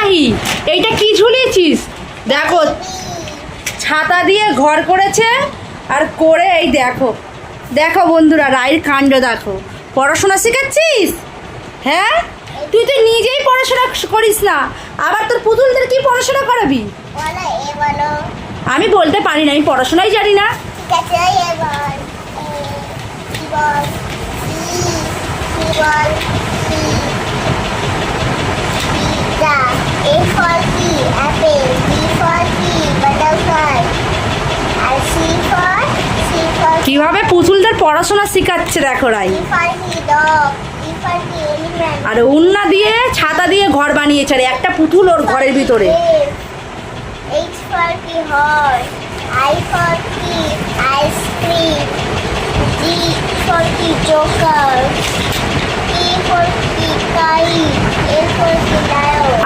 রাহি এইটা কি ঝুলিয়েছিস? দেখো ছাতা দিয়ে ঘর করেছে আর করে এই দেখো। দেখো বন্ধুরা রায়ের কাণ্ড দেখো। পড়াশোনা শেখাচ্ছিস? হ্যাঁ? তুই তো নিজেই পড়াশোনা করিস না। আবার তোর পুতুলদের কি পড়াশোনা করাবি? আমি বলতে পারি না আমি পড়াশোনাই জানি না। বল এ কি বল সি কি বল সি পিজা এ ফর কি অ্যাপেল বি ফর কি বাটারফ্লাই আর সি ফর সি ফর কীভাবে পুতুলদের পড়াশোনা শেখাচ্ছে দেখো রাই। আর উন্না দিয়ে ছাতা দিয়ে ঘর বানিয়েছে আর একটা পুতুল ওর ঘরের ভিতরে.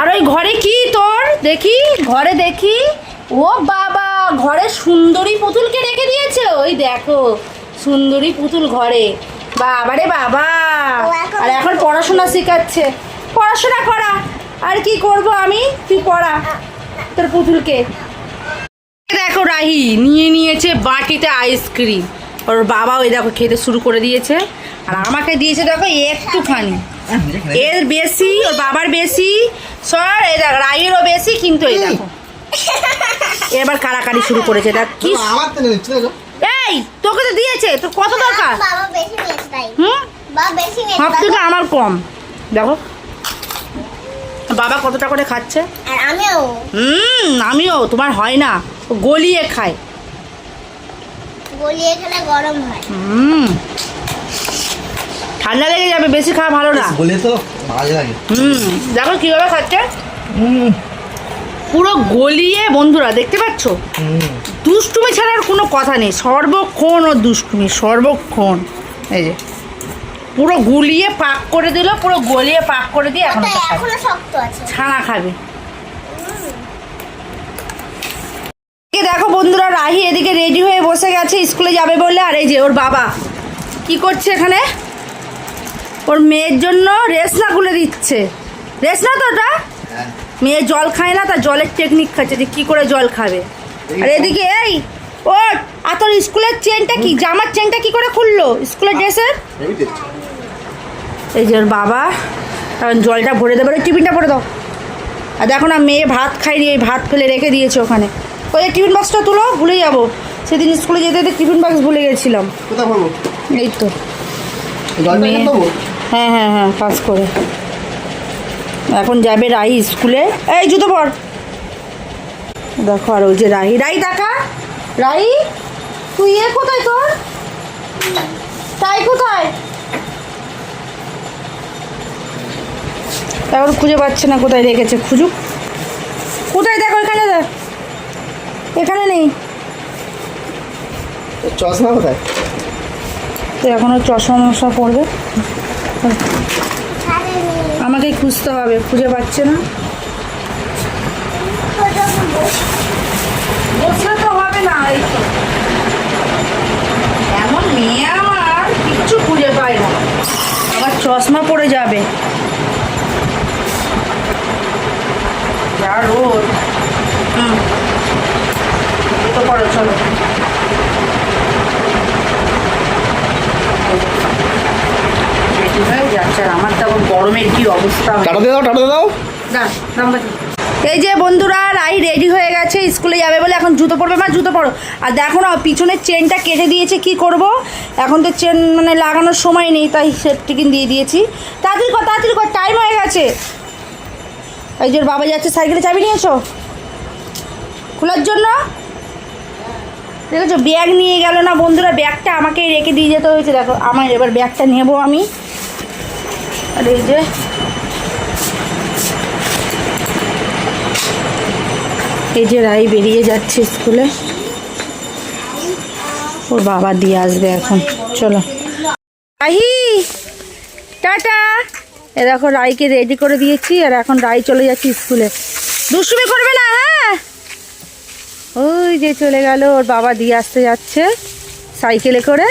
আর ওই ঘরে কি তোর? দেখি ঘরে দেখি। ও বাবা ঘরে সুন্দরী পুতুলকে রেখে দিয়েছে? ওই দেখো। সুন্দরী পুতুল ঘরে। বাবারে বাবা! আর এখন পড়াশোনা শেখাচ্ছে। পড়াশোনা করা। আর কি করব আমি? তুই পড়া। তোর পুতুলকে। দেখো রাহি নিয়ে নিয়েছে বাটিতে আইসক্রিম। ওর বাবা ওই দেখো খেতে শুরু করে দিয়েছে। আর আমাকে দিয়েছে দেখো একটুখানি। এর বেশি ওর বাবার বেশি। সর এই দেখ রাহিরও বেশি কিন্তু এই দেখো। এবার কাড়াকাড়ি শুরু করেছে। দেখ কি এই তোকে তো দিয়েছে তোর কত দরকার? বাবা বেশি নিয়েছে তাই। হুম? বাবা বেশি নিয়েছে সব থেকে আমার কম। দেখো। বাবা কতটা করে খাচ্ছে? আর আমিও। হুম আমিও তোমার হয় না। ও গলিয়ে খায়। গলিয়ে খেলে গরম হয়। হুম। ঠান্ডা লেগে যাবে বেশি খাওয়া ভালো না। বলে তো ভালো লাগে। হুম দেখো কীভাবে খাচ্ছে। হুম। পুরো গলিয়ে বন্ধুরা দেখতে পাচ্ছ? দুষ্টুমি ছাড়ার কোনো কথা নেই। সর্বক্ষণ ও দুষ্টুমি সর্বক্ষণ। এই যে। পুরো গুলিয়ে পাক করে দিল পুরো গলিয়ে পাক করে দিয়ে এখন আছে। ছানা খাবে। দেখো বন্ধুরা রাহি এদিকে রেডি হয়ে বসে গেছে স্কুলে যাবে বলে। আর এই যে ওর বাবা কি করছে এখানে? ওর মেয়ের জন্য রেসনা খুলে দিচ্ছে। রেসনা তো ওটা? মেয়ে জল খায় না তার জলের টেকনিক খাচ্ছে যে কি করে জল খাবে। আর এদিকে এই ও আর তোর স্কুলের চেনটা কি? জামার চেনটা কি করে খুললো? স্কুলের ড্রেসের? এই যে ওর বাবা এখন জলটা ভরে দেবে। টিফিনটা ভরে দাও। আর দেখো না মেয়ে ভাত খাইনি এই ভাত ফেলে রেখে দিয়েছে ওখানে। ওই যে টিফিন বক্সটা তুলো ভুলে যাব। সেদিন স্কুলে যেতে যেতে টিফিন বক্স ভুলে গেছিলাম। এই তো। হ্যাঁ হ্যাঁ হ্যাঁ পাস করে। এখন যাবে রাহি স্কুলে। এই জুতো পর। দেখো আর ওই যে রাহি। রাহি টাকা? রাহি তুই এ কোথায় তোর? তাই কোথায়? এখন খুঁজে পাচ্ছে না কোথায় রেখেছে খুঁজুক। কোথায় দেখো এখানে দেখ। এখানে নেই। চশমা কোথায়? তো এখনও চশমা মশা পড়বে আমাকে খুঁজতে হবে, খুঁজে পাচ্ছে না। বসলে তো হবে না মেয়ে আমার, কিচ্ছু খুঁজে না। আবার চশমা পড়ে যাবে যা রোদ হুম তো পড়ো চলো রেডি হয়ে যাচ্ছে আর আমার তখন গরমের কি অবস্থা? দাও দাও। এই যে বন্ধুরা রাই রেডি হয়ে গেছে স্কুলে যাবে বলে এখন জুতো পরবে। মা জুতো পরো। আর দেখো না পিছনের চেনটা কেটে দিয়েছে কি করব? এখন তো চেন মানে লাগানোর সময় নেই তাই সেফটিকিন দিয়ে দিয়েছি। তাড়াতাড়ি কর তাড়াতাড়ি কর টাইম হয়ে গেছে। এই যে বাবা যাচ্ছে সাইকেলে চাবি নিয়েছো? খোলার জন্য? দেখেছ ব্যাগ নিয়ে গেল না বন্ধুরা ব্যাগটা আমাকেই রেখে দিয়ে যেতে হয়েছে। দেখো আমার এবার ব্যাগটা নেব আমি। আর এই যে এই যে রাই বেরিয়ে যাচ্ছে স্কুলে। ওর বাবা দিয়ে আসবে এখন। চলো। রাহি! টাটা! এ দেখো, রাইকে রেডি করে দিয়েছি, আর এখন রাই চলে যাচ্ছে স্কুলে। দুষ্টুমি করবে না হ্যাঁ? ওই যে চলে গেল, ওর বাবা দিয়ে আসতে যাচ্ছে সাইকেলে করে।